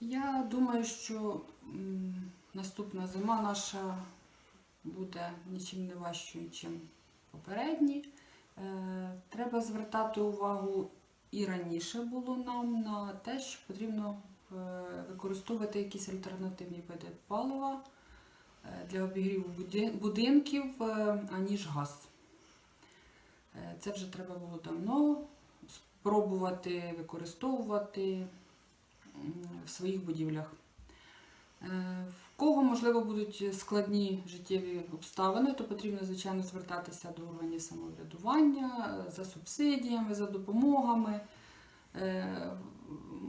Я думаю, що наступна зима наша буде нічим не важчою, ніж попередні. Е, Треба звертати увагу і раніше було нам на те, що потрібно е, використовувати якісь альтернативні види палива е, для обігріву будинків, аніж газ. Це вже треба було давно спробувати використовувати в своїх будівлях. Е, В кого, можливо, будуть складні життєві обставини, то потрібно, звичайно, звертатися до органів самоврядування е, за субсидіями, за допомогами. Е,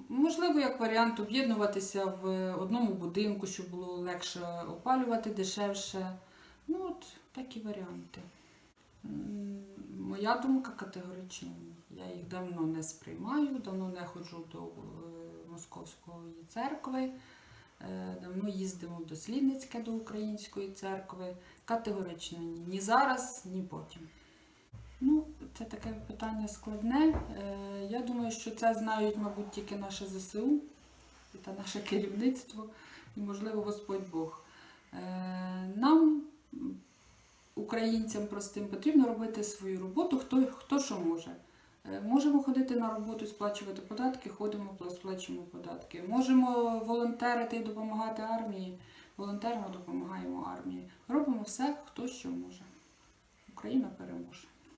Можливо, як варіант об'єднуватися в одному будинку, щоб було легше опалювати, дешевше. Ну, от такі варіанти. Моя думка категорично ні. Я їх давно не сприймаю, давно не ходжу до Московської церкви, е, давно їздимо в Дослідницьке до Української церкви. Категорично ні. Ні зараз, ні потім. Ну, це таке питання складне. Е, Я думаю, що це знають, мабуть, тільки наше ЗСУ та наше керівництво і, можливо, Господь Бог. Е, Нам, українцям простим, потрібно робити свою роботу, хто, хто що може. Е, Можемо ходити на роботу, сплачувати податки, ходимо, сплачуємо податки. Можемо волонтерити і допомагати армії, Волонтерно допомагаємо армії. Робимо все, хто що може. Україна переможе.